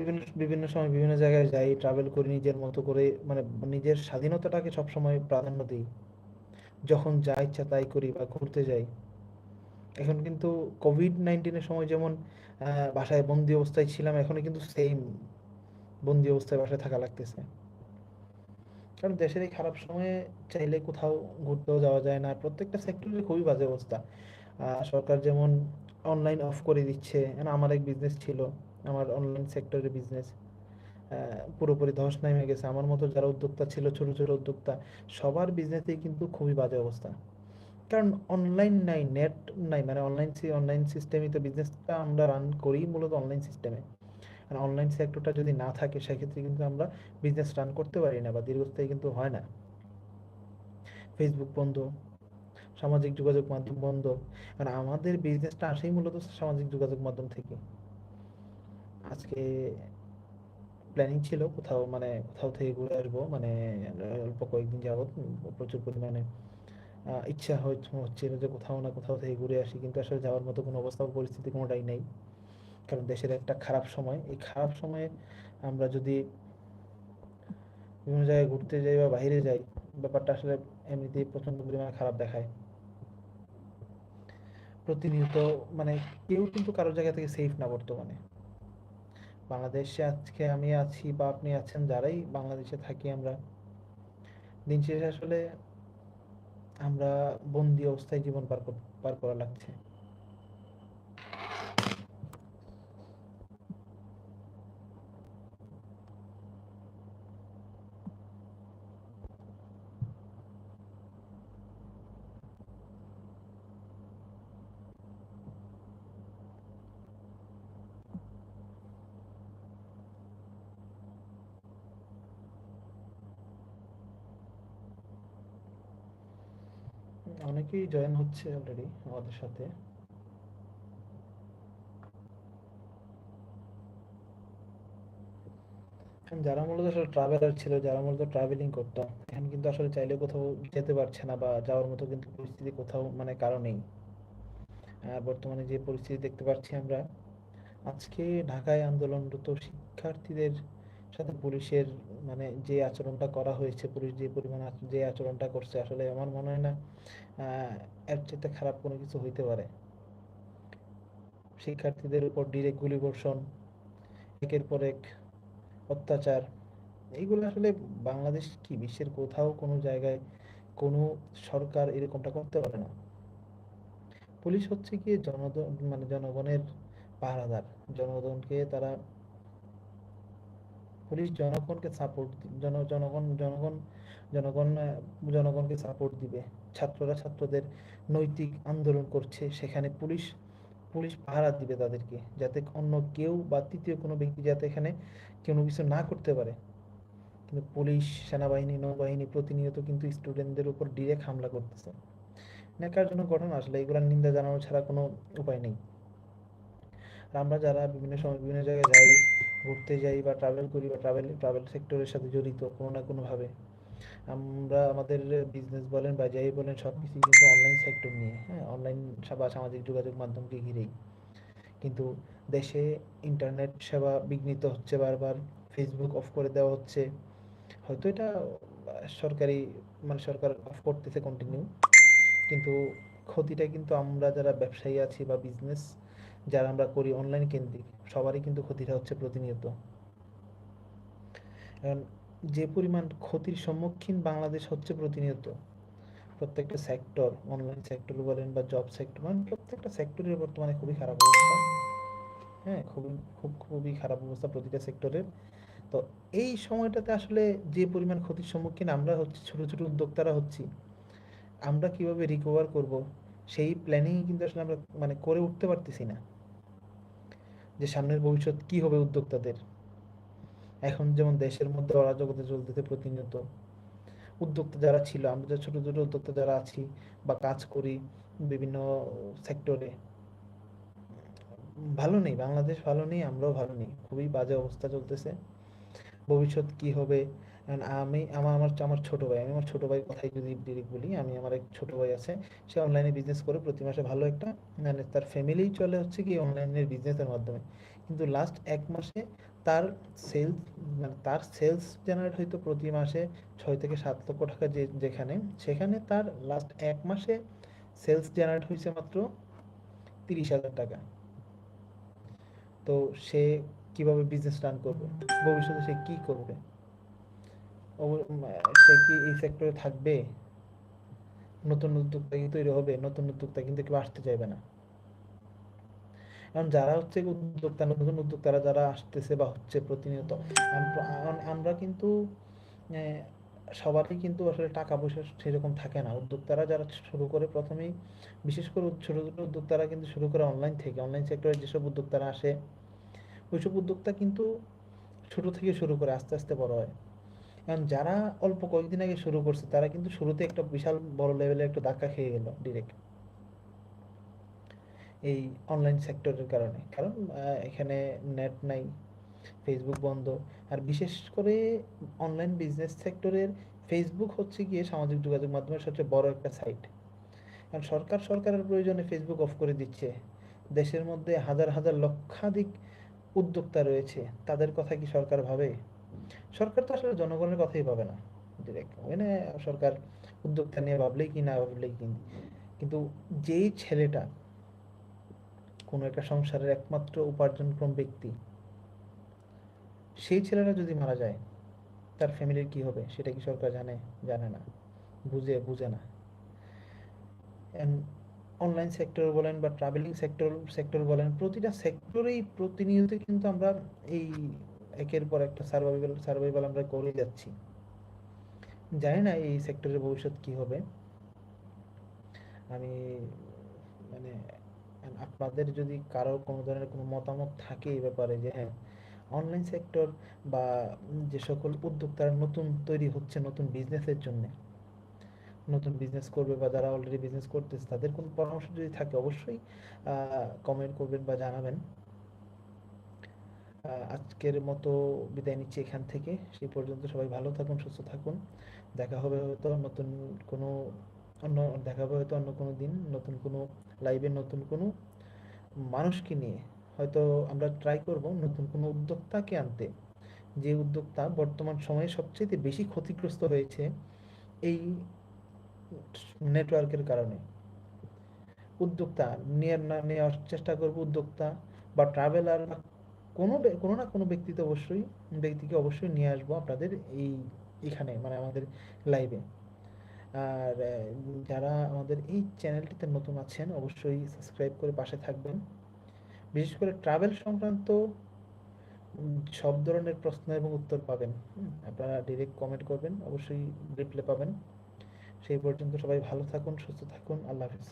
বিভিন্ন বিভিন্ন সময় বিভিন্ন জায়গায় যাই ট্রাভেল করি নিজের মতো করে মানে নিজের স্বাধীনতাটাকে সবসময় প্রাধান্য দিই। যখন যা ইচ্ছা তাই করি বা ঘুরতে যাই। এখন কিন্তু কোভিড নাইন্টিনের সময় যেমন বাসায় বন্দি অবস্থায় ছিলাম, এখনও কিন্তু সেম বন্দি অবস্থায় বাসায় থাকা লাগতেছে। কারণ দেশের এই খারাপ সময়ে চাইলে কোথাও ঘুরতেও যাওয়া যায় না। প্রত্যেকটা সেক্টরে খুবই বাজে অবস্থা। সরকার যেমন অনলাইন অফ করে দিচ্ছে। আমার এক বিজনেস ছিল। আমার অনলাইন সেক্টরের বিজনেস পুরোপুরি ধস নেমে গেছে। আমার মতো যারা উদ্যোক্তা ছিল, ছোট ছোট উদ্যোক্তা, সবার বিজনেসেই কিন্তু খুবই বাজে অবস্থা। কারণ অনলাইন নাই নেট নাই মানে অনলাইন অনলাইন সিস্টেমই তো বিজনেসটা আমরা রান করি মূলত অনলাইন সিস্টেমে আর অনলাইন সেক্টরটা যদি না থাকে, সেক্ষেত্রে কিন্তু আমরা বিজনেস রান করতে পারি না বা দীর্ঘস্থায়ী কিন্তু হয় না। ফেসবুক বন্ধ, সামাজিক যোগাযোগ মাধ্যম বন্ধ কারণ আমাদের বিজনেসটা আসেই মূলত সামাজিক যোগাযোগ মাধ্যম থেকে। আজকে প্ল্যানিং ছিল কোথাও মানে কোথাও থেকে ঘুরে আসব মানে অল্প কয়েকদিন যাবৎ, প্রচুর পরিমাণে ইচ্ছা হচ্ছিল যে কোথাও না কোথাও থেকে ঘুরে আসি, কিন্তু আসলে যাওয়ার মতো কোনো অবস্থা পরিস্থিতি কোনোটাই নেই। কারণ দেশের একটা খারাপ সময়। এই খারাপ সময়ে আমরা যদি বিভিন্ন জায়গায় ঘুরতে যাই বা বাইরে যাই, ব্যাপারটা আসলে এমনিতেই প্রচণ্ড পরিমাণে খারাপ দেখায়। প্রতিনিয়ত মানে কেউ কিন্তু কারোর জায়গা থেকে সেফ না বর্তমানে। বাংলাদেশে আজকে আমি আছি বা আপনি আছেন যারাই বাংলাদেশে থাকি আমরা। দিন শেষে আসলে আমরা বন্দি অবস্থায় জীবন পার পার করা লাগছে। অনেকেই জয়েন হচ্ছে অলরেডি আমাদের সাথে। যারা মূলত আসলে ট্রাভেলার ছিল, যারা মূলত ট্রাভেলিং করতো, এখন কিন্তু আসলে চাইলে কোথাও যেতে পারছে না বা যাওয়ার মতো কিন্তু পরিস্থিতি কোথাও মানে কারও নেই। বর্তমানে যে পরিস্থিতি দেখতে পাচ্ছি আমরা, আজকে ঢাকায় আন্দোলনরত শিক্ষার্থীদের সাথে পুলিশের মানে যে আচরণটা করা হয়েছে, পুলিশ যে পরিমাণ যে আচরণটা করছে, আসলে আমার মনে হয় না এর চাইতে খারাপ কোনো কিছু হইতে পারে। শিক্ষার্থীদের উপর ডিরেক্ট গুলি বর্ষণ একের পর এক অত্যাচার এইগুলো আসলে বাংলাদেশ কি, বিশ্বের কোথাও কোনো জায়গায় কোনো সরকার এরকমটা করতে পারে না। পুলিশ হচ্ছে কি জনগণ মানে জনগণের পাহারাদার, জনগণকে তারা পুলিশ জনগণকে সাপোর্ট জন, জনগণ জনগণ জনগণ, জনগণকে সাপোর্ট দিবে। ছাত্ররা ছাত্রদের নৈতিক আন্দোলন করছে, সেখানে পুলিশ পুলিশ পাহারা দিবে তাদেরকে, যাতে অন্য কেউ বা তৃতীয় কোনো ব্যক্তি যাতে এখানে কোনো কিছু না করতে পারে। কিন্তু পুলিশ, সেনাবাহিনী, নৌবাহিনী প্রতিনিয়ত কিন্তু স্টুডেন্টদের উপর ডিরেক্ট হামলা করতেছে। জন্য ঘটনা, আসলে এগুলোর নিন্দা জানানো ছাড়া কোনো উপায় নেই। আমরা যারা বিভিন্ন সময় বিভিন্ন জায়গায় যাই ঘুরতে যাই বা ট্রাভেল করি বা ট্রাভেল ট্রাভেল সেক্টরের সাথে জড়িত কোনো না কোনোভাবে। আমরা আমাদের বিজনেস বলেন বা যাই বলেন সব কিছুই কিন্তু অনলাইন সেক্টর নিয়ে হ্যাঁ? অনলাইন বা সামাজিক যোগাযোগ মাধ্যমকে ঘিরেই। কিন্তু দেশে ইন্টারনেট সেবা বিঘ্নিত হচ্ছে বারবার ফেসবুক অফ করে দেওয়া হচ্ছে। হয়তো এটা সরকারি মানে সরকার অফ করতেছে কন্টিনিউ কিন্তু ক্ষতিটা কিন্তু আমরা যারা ব্যবসায়ী আছি বা বিজনেস যারা আমরা করি অনলাইন কেন্দ্রিক, সবারই কিন্তু ক্ষতিটা হচ্ছে প্রতিনিয়ত। কারণ যে পরিমাণ ক্ষতির সম্মুখীন বাংলাদেশ হচ্ছে প্রতিনিয়ত, প্রত্যেকটা সেক্টর অনলাইন সেক্টর বলেন বা জব সেক্টর মানে প্রত্যেকটা সেক্টরের বর্তমানে খুবই খারাপ অবস্থা। হ্যাঁ খুবই, খুব, খুবই খারাপ অবস্থা প্রতিটা সেক্টরের তো এই সময়টাতে আসলে যে পরিমাণ ক্ষতির সম্মুখীন আমরা হচ্ছি, ছোট ছোট উদ্যোক্তারা হচ্ছি, আমরা কীভাবে রিকভার করব? সেই প্ল্যানিং কিন্তু আসলে আমরা মানে করে উঠতে পারতেছি না। যে সামনের ভবিষ্যৎ কি হবে উদ্যোক্তাদের? এখন যেমন দেশের মধ্যে অরাজকতা চলতেছে প্রতিনিয়ত, উদ্যোক্তা যারা ছিল, আমরা ছোট ছোট উদ্যোক্তা যারা আছি বা কাজ করি বিভিন্ন সেক্টরে ভালো নেই, বাংলাদেশ ভালো নেই, আমরাও ভালো নেই, খুবই বাজে অবস্থা চলতেছে। ভবিষ্যৎ কি হবে? আমি আমার আমার আমার ছোট ভাই, আমি আমার ছোট ভাই কথাই যদি ডিরেক্ট বলি, আমি আমার এক ছোট ভাই আছে, সে অনলাইনে বিজনেস করে প্রতি মাসে ভালো একটা মানে তার ফ্যামিলি চলে হচ্ছে কি অনলাইনের বিজনেসের মাধ্যমে। কিন্তু লাস্ট এক মাসে তার সেলস মানে তার সেলস জেনারেট হয়তো প্রতি মাসে ছয় থেকে সাত লক্ষ টাকা যে, যেখানে, সেখানে তার লাস্ট এক মাসে সেলস জেনারেট হয়েছে মাত্র তিরিশ হাজার টাকা। তো সে কীভাবে বিজনেস রান করবে? ভবিষ্যতে সে কি করবে? সে কি এই সেক্টরে থাকবে? নতুন উদ্যোক্তা কি তৈরি হবে? নতুন উদ্যোক্তা কিন্তু কেউ আসতে চাইবে না। কারণ যারা হচ্ছে উদ্যোক্তা, নতুন উদ্যোক্তারা যারা আসতেছে বা হচ্ছে প্রতিনিয়ত, আমরা কিন্তু সবারই কিন্তু আসলে টাকা পয়সা সেরকম থাকে না। উদ্যোক্তারা যারা শুরু করে প্রথমেই, বিশেষ করে ছোট ছোট উদ্যোক্তারা কিন্তু শুরু করে অনলাইন থেকে। অনলাইন সেক্টরে যেসব উদ্যোক্তারা আসে, ওইসব উদ্যোক্তা কিন্তু ছোট থেকে শুরু করে, আস্তে আস্তে বড় হয়। কারণ যারা অল্প কয়েকদিন আগে শুরু করছে, তারা কিন্তু শুরুতে একটা বিশাল বড় লেভেলে একটা ধাক্কা খেয়ে গেল ডিরেক্ট এই অনলাইন সেক্টরের কারণে। কারণ এখানে নেট নাই ফেসবুক বন্ধ। আর বিশেষ করে অনলাইন বিজনেস সেক্টরের ফেসবুক হচ্ছে গিয়ে সামাজিক যোগাযোগ মাধ্যমের সবচেয়ে বড় একটা সাইট কারণ সরকার সরকারের প্রয়োজনে ফেসবুক অফ করে দিচ্ছে। দেশের মধ্যে হাজার হাজার লক্ষাধিক উদ্যোক্তা রয়েছে। তাদের কথা কি সরকার ভাবে? সরকার তো আসলে জনগণের কথাই পাবে না। ডিরেক্ট মানে সরকার উদ্যোক্তা নিয়ে ভাবলেই কি না ভাবলেই কি কিন্তু যেই ছেলেটা কোনো একটা সংসারের একমাত্র উপার্জনক্ষম ব্যক্তি, সেই ছেলেরা যদি মারা যায়, তার ফ্যামিলির কি হবে? সেটা কি সরকার জানে? জানে না। বুঝে বুঝে না। অনলাইন সেক্টর বলেন বা ট্রাভেলিং সেক্টর সেক্টর বলেন, প্রতিটা সেক্টরেই প্রতিনিয়ত কিন্তু আমরা এই একের পর একটা সার্ভাইভাল সার্ভাইভাল আমরা করে যাচ্ছি। জানি না এই সেক্টরের ভবিষ্যৎ কি হবে। আমি মানে আপনাদের যদি কারও কোনো ধরনের কোনো মতামত থাকে এই ব্যাপারে যে হ্যাঁ অনলাইন সেক্টর বা যে সকল উদ্যোক্তারা নতুন তৈরি হচ্ছে নতুন বিজনেসের জন্য, নতুন বিজনেস করবে বা যারা অলরেডি বিজনেস করতেছে, তাদের কোনো পরামর্শ যদি থাকে অবশ্যই কমেন্ট করবেন বা জানাবেন। আজকের মতো বিদায় নিচ্ছি এখান থেকে। সেই পর্যন্ত সবাই ভালো থাকুন, সুস্থ থাকুন। দেখা হবে হয়তো নতুন কোনো অন্য, দেখা হবে হয়তো অন্য কোনো দিন, নতুন কোনো লাইভে নতুন কোনো মানুষকে নিয়ে। হয়তো আমরা ট্রাই করব নতুন কোনো উদ্যোক্তাকে আনতে। যে উদ্যোক্তা বর্তমান সময়ে সবচেয়ে বেশি ক্ষতিগ্রস্ত হয়েছে এই নেটওয়ার্কের কারণে। উদ্যোক্তা নেওয়ার চেষ্টা করব উদ্যোক্তা বা ট্রাভেলার বা কোনো কোনো না কোনো ব্যক্তিতে অবশ্যই, ব্যক্তিকে অবশ্যই নিয়ে আসব আপনাদের এই, এখানে মানে আমাদের লাইভে আর যারা আমাদের এই চ্যানেলটিতে নতুন আছেন, অবশ্যই সাবস্ক্রাইব করে পাশে থাকবেন। বিশেষ করে ট্রাভেল সংক্রান্ত সব ধরনের প্রশ্ন এবং উত্তর পাবেন। আপনারা ডিরেক্ট কমেন্ট করবেন, অবশ্যই রিপ্লাই পাবেন। সেই পর্যন্ত সবাই ভালো থাকুন, সুস্থ থাকুন, আল্লাহ হাফিজ।